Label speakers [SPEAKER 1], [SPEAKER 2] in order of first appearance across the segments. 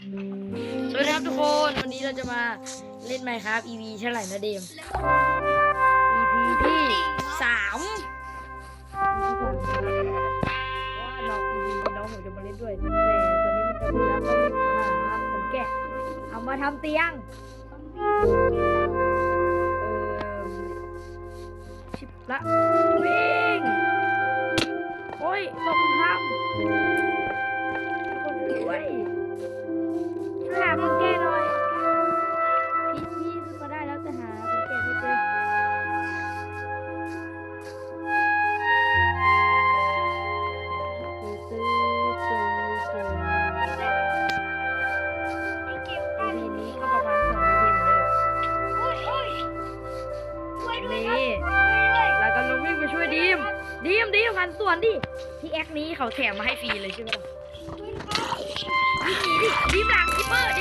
[SPEAKER 1] สวัสดีครับทุกคน วันนี้เราจะมาเล่นไหมครับ EP เท่าไหร่นะเดม EP ที่สามว่าน้อง EP น้องผมจะมาเล่นด้วย แต่ตอนนี้มันจะมีแล้วต้องหาขนแกะเอามาทำเตียง เออชิบละวิ่งโอ้ยตกทำคนช่วยช่วย ดีมหันส่วนดิที่แอคนี้เขาแถมมาให้ฟรีเลยใช่ไหมล่ะวิ่งหนีดิดิมหลังคิปเปอร์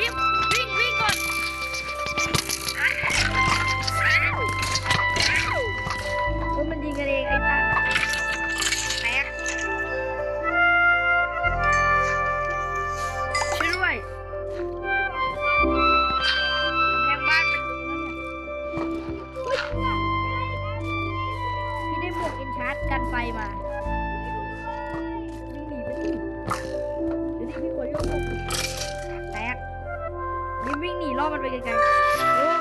[SPEAKER 1] ยิมวิ่งหนีล่อมันไปไกลๆเออ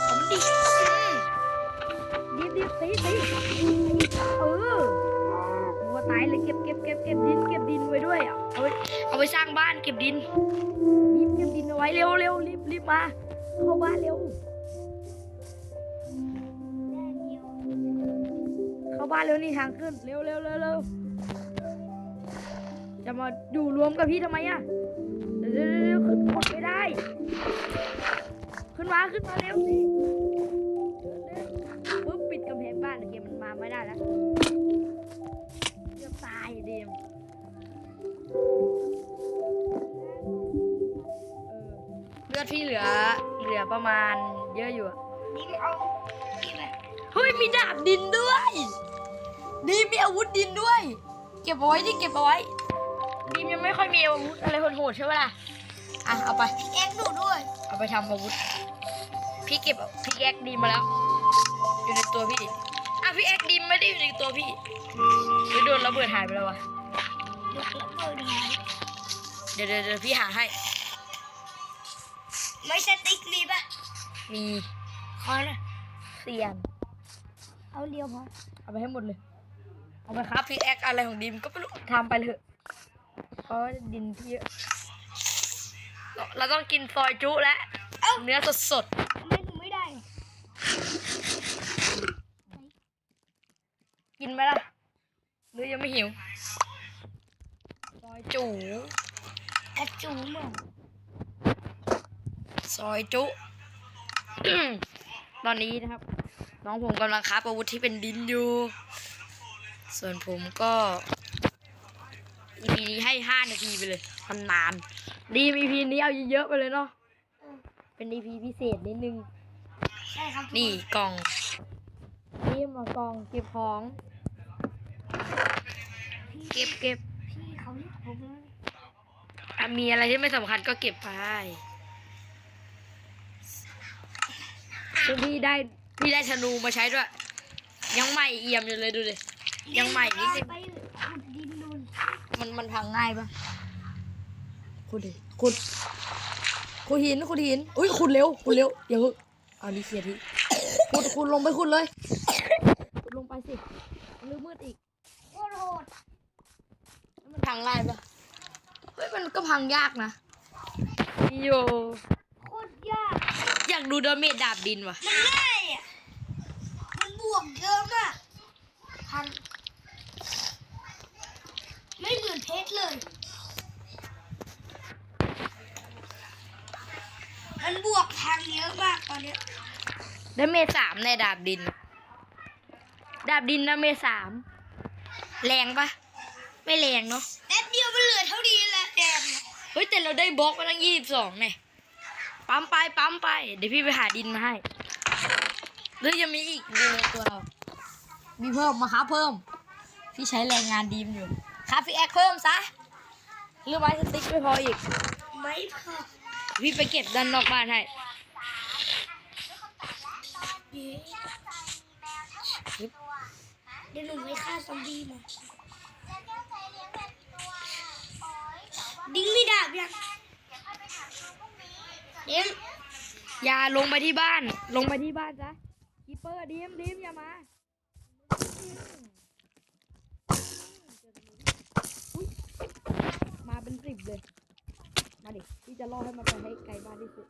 [SPEAKER 1] เอามันดิอืมดิบดิบตีตีเออวัวตายเลยเก็บเก็บเก็บเก็บดินเก็บดินไว้ด้วยอะเอาไว้เอาไปสร้างบ้านเก็บดินรีบเก็บดินเอาไว้เร็วเร็วรีบรีบมาเข้าบ้านเร็วเข้าบ้านเร็วนี่ทางขึ้นเร็วเร็วเร็วเร็วจะมาอยู่รวมกับพี่ทำไมอะเดี๋ยวเดี๋ยวเดี๋ยวขึ้นกดไม่ได้ ขึ้นมาขึ้นมาเร็วสิเร็วปุ๊บปิดกำแพงบ้านโอเคมันมาไม่ได้แล้วจะตายเดมเออเลือดพี่เหลือเหลือประมาณเยอะอยู่อะเฮ้ยมีดาบดินด้วย ดีมีอาวุธดินด้วย เก็บเอาไว้ดิเก็บเอาไว้ดีมยังไม่ค่อยมีอาวุธอะไรโหดๆใช่ไหมล่ะอะเอาไป
[SPEAKER 2] เอ็กดูด้วย
[SPEAKER 1] เอาไปทำอาวุธ พี่เก็บพี่แอกดีมมาแล้ว อยู่ในตัวพี่อะพี่แอกดีมไม่ได้อยู่ในตัวพี่พี่โดนระเบิดหายไปแล้ววะ
[SPEAKER 2] ยกระเบิดหาย
[SPEAKER 1] เดี๋ยวเดี๋ยวเดี๋ยวพี่หาให้
[SPEAKER 2] ไม่สติ๊กมีปะ
[SPEAKER 1] มี
[SPEAKER 2] ขอหน่อย
[SPEAKER 1] เสียน
[SPEAKER 2] เอาเดียวพอ
[SPEAKER 1] เอาไปให้หมดเลยเอาไปครับพี่แอกอะไรของดีมก็ไม่รู้ทำไปเลยเถอะเพราะว่าดินพี่เยอะเราเราต้องกินซอยจุและเนื้อสด
[SPEAKER 2] ทำไมถึงไม่ได้
[SPEAKER 1] ๆ กินไหมล่ะหรือยังไม่หิวซอยจู
[SPEAKER 2] กระจูเหมือน
[SPEAKER 1] ซอยจุ ตอนนี้นะครับ น้องผมกำลังค้าอาวุธที่เป็นดินอยู่ ส่วนผมก็ EP นี้ให้ห้านาทีไปเลยมันนาน ดีม EP นี้เอาเยอะๆไปเลยเนาะเป็น EP พิเศษนิดนึง
[SPEAKER 2] ใช่ครับ
[SPEAKER 1] นี่กล่องนี่มากล่องเก็บของ เก็บเก็บ
[SPEAKER 2] พี่เขาเรียกผมนะ
[SPEAKER 1] อะมีอะไรที่ไม่สำคัญก็เก็บไปซึ่งพี่ได้พี่ได้ธนูมาใช้ด้วย ยังใหม่เอี่ยมอยู่เลยดูดิยังใหม่นิดนึง
[SPEAKER 2] ไปขุดดินนูน
[SPEAKER 1] มันมันพังง่ายปะขุดดิขุดขุดหินขุดหินอุ้ยขุดเร็วขุดเร็วอย่าเพิ่งเอานี่เคลียร์ที่ขุดขุดลงไปขุดเลยขุดลงไปสิมันมืดอีก
[SPEAKER 2] โคตรโหด
[SPEAKER 1] แล้ว มันพังง่ายปะเฮ้ยมันก็พังยากนะโย
[SPEAKER 2] โคตรยาก
[SPEAKER 1] อยากดูดาเมจดาบดินว่ะ
[SPEAKER 2] มันง่ายอะ มันบวกเยอะมากพันไม่เหมือนเพชรเลย มันบวกพังเยอะมากตอนเนี้ย
[SPEAKER 1] ดาเมจสามในดาบดิน ดาบดินดาเมจสาม แรงปะ ไม่แรงเนาะ
[SPEAKER 2] แป๊บเดียวมันเหลือเท่านี้แหละแดง
[SPEAKER 1] เฮ้ยแต่เราได้บล็อกมาตั้งยี่สิบสองเนี่ยปั๊มไปปั๊มไป เดี๋ยวพี่ไปหาดินมาให้หรือยังมีอีกดูในตัวเรา มีเพิ่มมาค้าเพิ่ม พี่ใช้แรงงานดีมอยู่ค้าพี่แอคเพิ่มซะหรือไม้สติ๊กไม่พออีก
[SPEAKER 2] อืไม่พอ
[SPEAKER 1] พี่ไปเก็บด้านนอกบ้านให้
[SPEAKER 2] เย้เดี๋ยวหนูไปฆ่าซอมบี้มาดิ้งไม่ดา บยังเดี๋ยว
[SPEAKER 1] อย่าลงไปที่บ้าน ลงไปที่บ้านจ้ะคีเปอร์ดีมดีมอย่ามาอุ๊ยมาเป็นสิบเลย มาดิพี่จะล่อให้มันไปให้ไกลบ้านที่สุด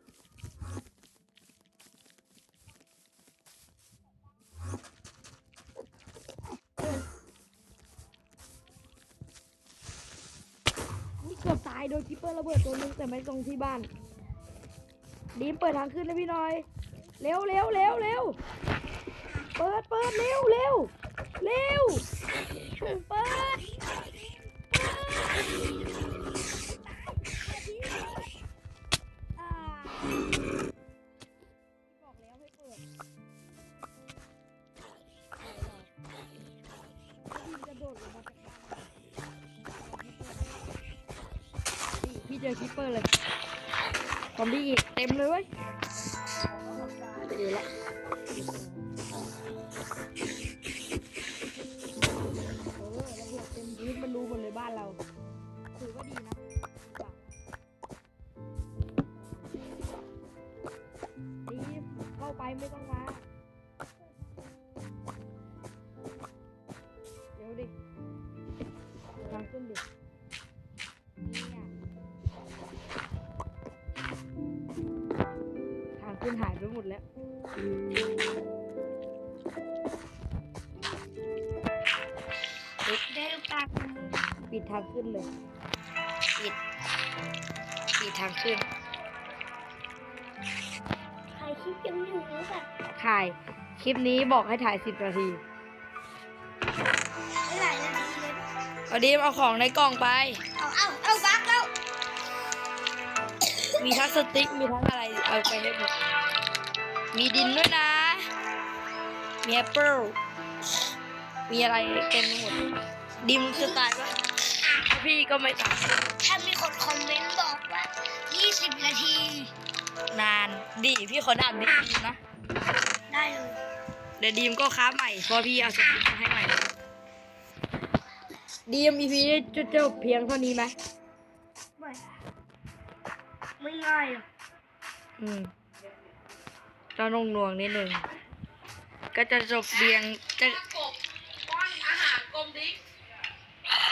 [SPEAKER 1] กือบตายโดนคิปเปอร์ระเบิดตัวนึงแต่ไม่ตรงที่บ้านดีมเปิดทางขึ้นนะพี่น้อย เร็วเร็วเร็วเร็วเปิดเปิดเร็วเร็วเร็วเปิดอ่า จอคิปเปอร์เลย ซอมบี้อีกเต็มเลยเว้ยเดี๋ยวละ ทางขึ้นหายไปหมดแล้ว
[SPEAKER 2] เดี๋ยวปาก
[SPEAKER 1] ปิดทางขึ้นเลย ปิดปิดทางขึ้น
[SPEAKER 2] ใครคิดยังอยู่แบบ
[SPEAKER 1] ถ่าย คลิปนี้บอกให้ถ่ายสิบนาที
[SPEAKER 2] ไม่หลายนาทีเลย
[SPEAKER 1] เอาดีมเอาของในกล่องไป
[SPEAKER 2] เอาเอาเอาบักแล้ว
[SPEAKER 1] มีทั้งสติ๊กมีทั้งอะไรเอาไปให้หมด มีดินด้วยนะ มีแอปเปิลมีอะไรเต็มไปหมด ดิมจะตายปะพี่ก็ไม่ตาย
[SPEAKER 2] ถ้ามีคนคอมเมนต์บอกว่า 20 นาที
[SPEAKER 1] นาน ดีพี่ขอดาบดีๆนะ
[SPEAKER 2] ได้เลย
[SPEAKER 1] เดี๋ยวดีมก็ค้าใหม่เพราะพี่เอาสติ๊กมาให้ใหม่ ดีมอีพีนี้จะจบเพียงเท่านี้ไหม
[SPEAKER 2] ไม่ ไม่ง่ายหรอก
[SPEAKER 1] อืม จะนงนวงๆนิดนึงก็จะจบเพียงจะ
[SPEAKER 3] กบป้อนอาหารกลมดิ๊ก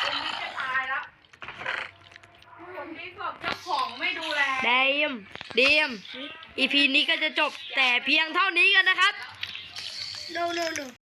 [SPEAKER 3] กลมดิ๊กจะตายแล้วกลมดิ๊กบอกเจ้าของไม่ดูแล
[SPEAKER 1] ดีมดีมอีพีนี้ก็จะจบแต่เพียงเท่านี้กันนะครับ
[SPEAKER 2] โนโนโน